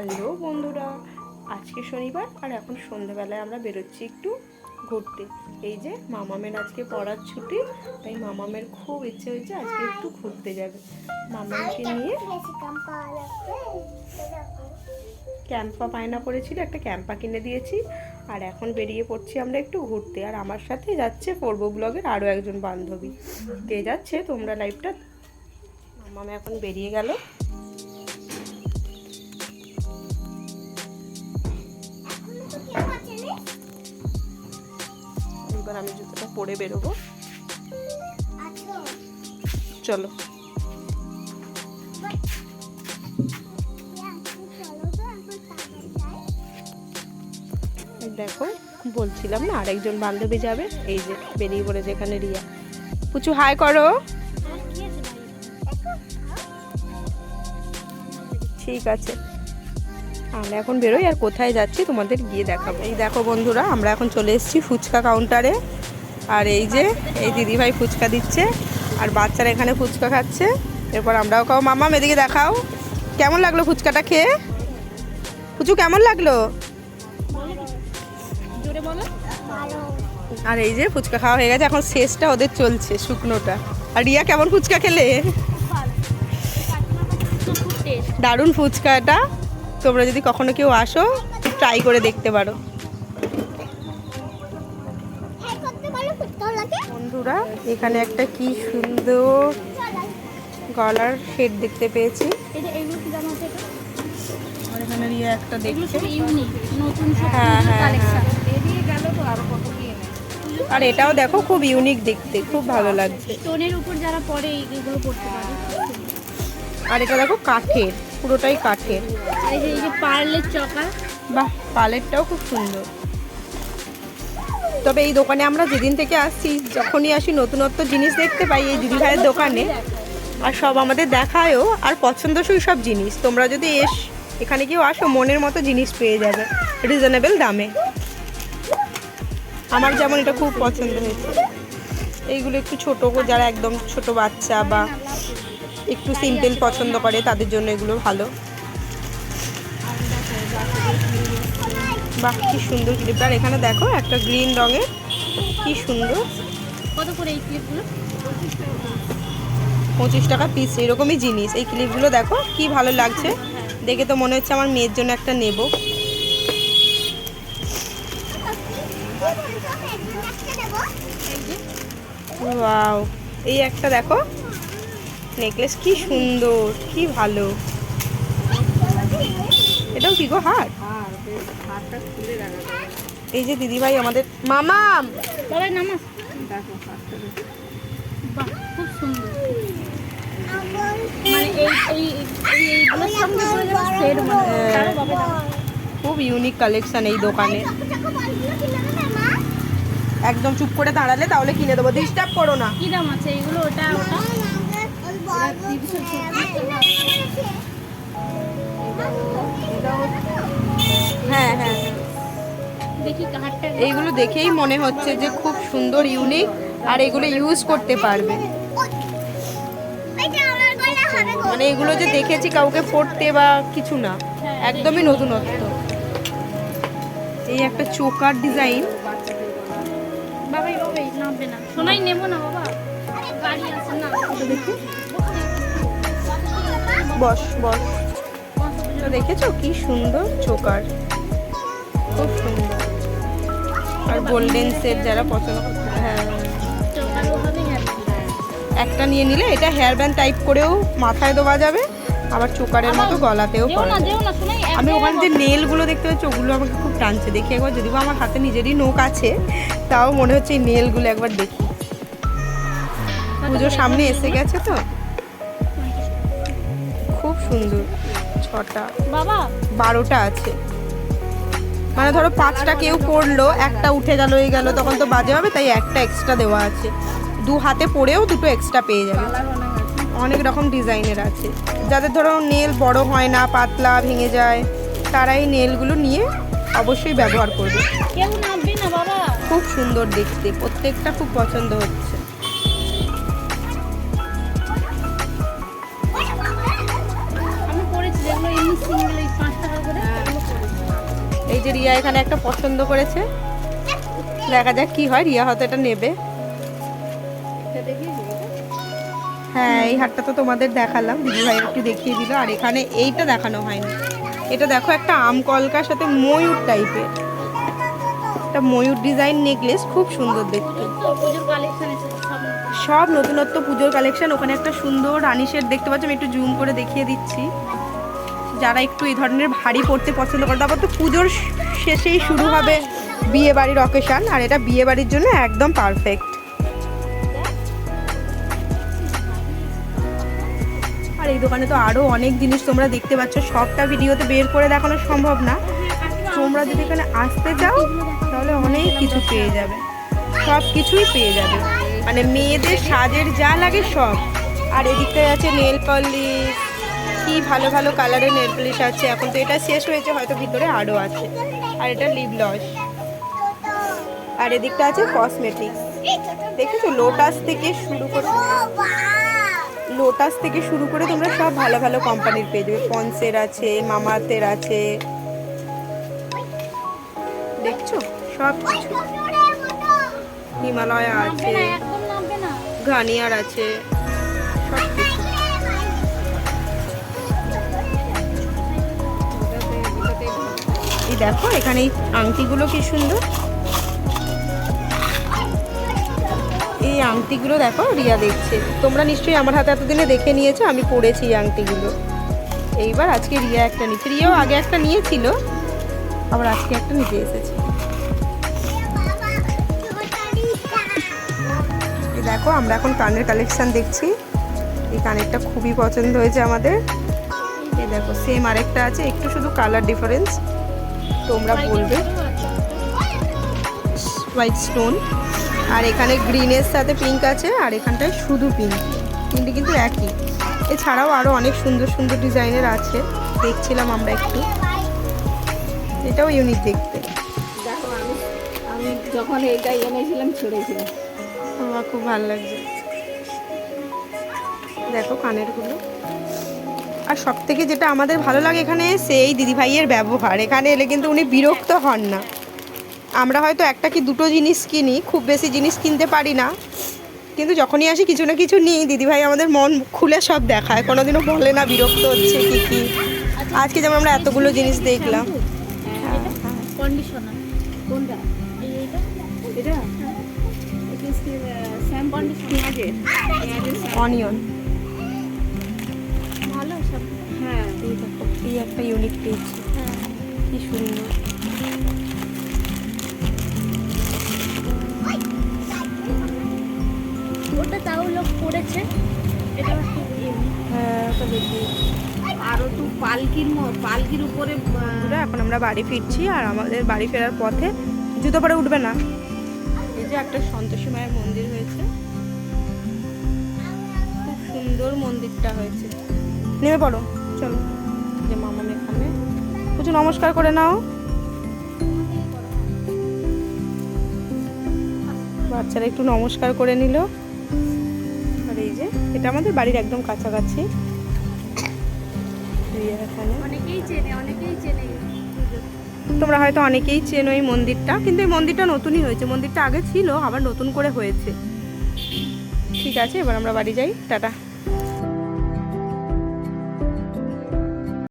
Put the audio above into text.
Hello বন্ধুরা আজকে শনিবার আর এখন সন্ধ্যাবেলায় আমরা বেরোচ্ছি একটু ঘুরতে। এই যে মামামের আজকে পড়ার ছুটি তাই মামামের খুব ইচ্ছে হয়েছে আজকে একটু ঘুরতে যাবে। মামামকে নিয়ে ক্যাম্পা পায়না করেছিল একটা ক্যাম্পা কিনে দিয়েছি। আর এখন বেরিয়ে পড়ছি আমরা একটু ঘুরতে। আর আমার সাথে যাচ্ছে পর্ব ব্লগের আরও একজন বান্ধবী। কে যাচ্ছে তোমরা লাইভটা মামাম এখন বেরিয়ে গেল। আমি জুতোটা পরে বেরোবো। চলো। দেখো, বলছিলাম না, আরেকজন বান্ধবী যাবে। এই যে, বেরিয়ে পড়েছে যেখানে রিয়া। পুচু হাই করো। ঠিক আছে। আমরা এখন বেরোই আর কোথায় যাচ্ছি তোমাদের গিয়ে দেখাবো। এই দেখো বন্ধুরা আমরা এখন চলে এসেছি ফুচকা কাউন্টারে আর এই যে এই দিদিভাই ফুচকা দিচ্ছে আর বাচ্চারা এখানে ফুচকা খাচ্ছে। এরপর আমরাও খাও মামা এদিকে দেখাও। কেমন লাগল ফুচকাটা খেয়ে? ফুচু কেমন লাগল? আর এই যে ফুচকা খাওয়া হয়ে গেছে। এখন শেষটা ওদের চলছে শুকনোটা। আর রিয়া কেমন ফুচকা খেলে? দারুণ ফুচকা এটা তোমরা যদি কখনো কেউ আসো ট্রাই করে দেখতে পারো। বন্ধুরা এখানে একটা কি সুন্দর গলার সেট দেখতে পেয়েছি। হ্যাঁ হ্যাঁ হ্যাঁ। আর এটাও দেখো খুব ইউনিক দেখতে খুব ভালো লাগছে। স্টোনের উপর যারা পরে এইগুলো পড়তে পারে। আর এটা দেখো কাঠের। পুরোটাই কাঠের এই যে এই যে পার্লের চকা। বাহ পালেটটাও খুব সুন্দর। তবে এই দোকানে আমরা যেদিন থেকে আসছি যখনই আসি নতুনত্ব জিনিস দেখতে পাই এই দিদি ভাইয়ের দোকানে আর সব আমাদের দেখায়ও আর পছন্দসই সব জিনিস। তোমরা যদি এস এখানে কেউ আসো মনের মতো জিনিস পেয়ে যাবে রিজনেবল দামে। আমার যেমন এটা খুব পছন্দ হয়েছে। এইগুলো একটু ছোটো যারা একদম ছোট বাচ্চা বা একটু সিম্পল পছন্দ করে তাদের জন্য এগুলো ভালো। বাহ কি সুন্দর ক্লিপটা আর এখানে দেখো একটা গ্রিন রঙের কি সুন্দর। কত করে এই ক্লিপগুলো পঁচিশ টাকা পিস এরকমই জিনিস। এই ক্লিপগুলো দেখো কি ভালো লাগছে। দেখে তো মনে হচ্ছে আমার মেয়ের জন্য একটা নেব। এই একটা দেখো নেকলেস কি সুন্দর কি ভালো। এটাও কি গো হার? এই যে দিদিভাই আমাদের মামাম বাবাই নামাজ। খুব সুন্দর। মানে। খুব ইউনিক কালেকশন এই দোকানে। একদম চুপ করে দাঁড়ালে তাহলে কিনে দেবো ডিস্টার্ব করো না। কি দাম আছে? এইগুলো ওটা ওটা? হ্যাঁ হ্যাঁ। এইগুলো দেখেই মনে হচ্ছে যে খুব সুন্দর ইউনিক আর এগুলো ইউজ করতে পারবে। মানে এগুলো যে দেখেছি কাউকে পড়তে বা কিছু না একদমই নতুনত্ব। এই একটা চোকার ডিজাইন বাবাই বাবাই নামবে না। সোনাই নেব না বাবা। দেখি। বস বস। তো দেখেছ কি সুন্দর চোকার? খুব সুন্দর। আর গোল্ডেন সেট যারা পছন্দ করছে হ্যাঁ। একটা নিয়ে নিলে এটা হেয়ার ব্যান্ড টাইপ করেও মাথায় দেওয়া যাবে আবার চোকারের মতো গলাতেও আমি ওখানে যে নেলগুলো দেখতে পাচ্ছি ওগুলো আমাকে খুব টানছে। দেখি একবার যদি বা আমার হাতে নিজেরই নোক আছে তাও মনে হচ্ছে এই নেলগুলো একবার দেখি। পুজোর সামনে এসে গেছে তো। খুব সুন্দর ছটা। বাবা। বারোটা আছে। মানে ধরো পাঁচটা কেউ পড়ল একটা উঠে গেল এই গেল তখন তো বাজে হবে তাই একটা এক্সট্রা দেওয়া আছে। দু হাতে পড়েও দুটো এক্সট্রা পেয়ে যাবে। অনেক রকম ডিজাইনের আছে। যাদের ধরো নেল বড় হয় না পাতলা ভেঙে যায় তারা এই নেলগুলো নিয়ে অবশ্যই ব্যবহার করবে। কেউ না বাবা। খুব সুন্দর দেখতে প্রত্যেকটা খুব পছন্দ হচ্ছে। এই যে রিয়া এখানে একটা পছন্দ করেছে। দেখা যাক কি হয়, রিয়া হয়তো এটা নেবে। হ্যাঁ এই হাটটা তো তোমাদের দেখালাম। দিদি ভাই একটু দেখিয়ে দিল। আর এখানে এইটা দেখানো হয়নি। এটা দেখো একটা আম কলকার সাথে ময়ূর টাইপের একটা ময়ূর ডিজাইন নেকলেস খুব সুন্দর দেখতে। সব নতুনত্ব পুজোর কালেকশন ওখানে একটা সুন্দর রানী দেখতে পাচ্ছি। আমি একটু জুম করে দেখিয়ে দিচ্ছি। যারা একটু এই ধরনের ভারী পড়তে পছন্দ করে, তারপর তো পুজোর শেষেই শুরু হবে বিয়ে বাড়ির অকেশন আর এটা বিয়ে বাড়ির জন্য একদম পারফেক্ট আর এই দোকানে তো আরও অনেক জিনিস তোমরা দেখতে পাচ্ছ, সবটা ভিডিওতে বের করে দেখানো সম্ভব না। তোমরা যদি এখানে আসতে চাও, তাহলে অনেক কিছু পেয়ে যাবে। সব কিছুই পেয়ে যাবে। মানে মেয়েদের সাজের যা লাগে সব। আর এদিকটায় আছে নেল পলিশ কি ভালো ভালো কালারের নেল পলিশ আছে। এখন তো এটা শেষ হয়েছে, হয়তো ভিতরে আরও আছে। আর এটা লিপ লস। আর এদিকটা আছে কসমেটিক্স দেখেছ? লোটাস থেকে শুরু করে লোটাস থেকে শুরু করে তোমরা সব ভালো ভালো কোম্পানির পেয়ে যাবে। পন্সের আছে মামাতের আছে। দেখছ? সব কিছু। হিমালয়া আছে গার্নিয়ার আছে। সব দেখো, এখানে এই আংটিগুলো কি সুন্দর। এই আংটিগুলো দেখো, রিয়া দেখছে। তোমরা নিশ্চয়ই আমার হাতে এতদিনে দেখে নিয়েছো, আমি পরেছি এই আংটিগুলো। এইবার আজকে রিয়া একটা নিচ্ছে। রিয়াও আগে একটা নিয়েছিল, আবার আজকে একটা নিতে এসেছে। দেখো, আমরা এখন কানের কালেকশান দেখছি। এই কানেরটা খুবই পছন্দ হয়েছে আমাদের। এই দেখো সেম আরেকটা আছে, একটু শুধু কালার ডিফারেন্স তোমরা বলবে। হোয়াইট স্টোন আর এখানে গ্রিনের সাথে পিঙ্ক আছে আর এখানটায় শুধু পিঙ্ক তিনটে কিন্তু একই। এছাড়াও আরও অনেক সুন্দর সুন্দর ডিজাইনের আছে। দেখছিলাম আমরা একটু। এটাও ইউনিক দেখতে। দেখো আমি আমি যখন এইটা এনেছিলাম ছড়েছিলাম। আমার খুব ভালো লাগছে। দেখো কানেরগুলো। আর সব থেকে যেটা আমাদের ভালো লাগে এখানে সেই দিদিভাইয়ের ব্যবহার। এখানে এলে কিন্তু উনি বিরক্ত হন না। আমরা হয়তো একটা কি দুটো জিনিস কিনি খুব বেশি জিনিস কিনতে পারি না। কিন্তু যখনই আসি কিছু না কিছু নিই দিদিভাই আমাদের মন খুলে সব দেখায়। কোনোদিনও বলে না বিরক্ত হচ্ছে কি কি। আজকে যেমন আমরা এতগুলো জিনিস দেখলাম। হ্যাঁ, এই একটা ইউনিক পেয়েছি। হ্যাঁ। কি সুন্দর। ওটা তাও লোক করেছে। এটা হ্যাঁ ওটা দেখি। আরও তো পালকির পালকির উপরে এখন আমরা বাড়ি ফিরছি আর আমাদের বাড়ি ফেরার পথে জুতো পরে উঠবে না। এই যে একটা সন্তোষী মায়ের মন্দির হয়েছে। খুব সুন্দর মন্দিরটা হয়েছে। নেমে পড়ো চলো। যে মামা এখানে। কিছু নমস্কার করে নাও। বাচ্চারা একটু নমস্কার করে নিল। আর এই যে এটা আমাদের বাড়ির একদম কাছাকাছি। অনেকেই চেনে অনেকেই চেনে। তোমরা হয়তো অনেকেই চেনো এই মন্দিরটা কিন্তু এই মন্দিরটা নতুনই হয়েছে। মন্দিরটা আগে ছিল আবার নতুন করে হয়েছে। ঠিক আছে এবার আমরা বাড়ি যাই। টাটা।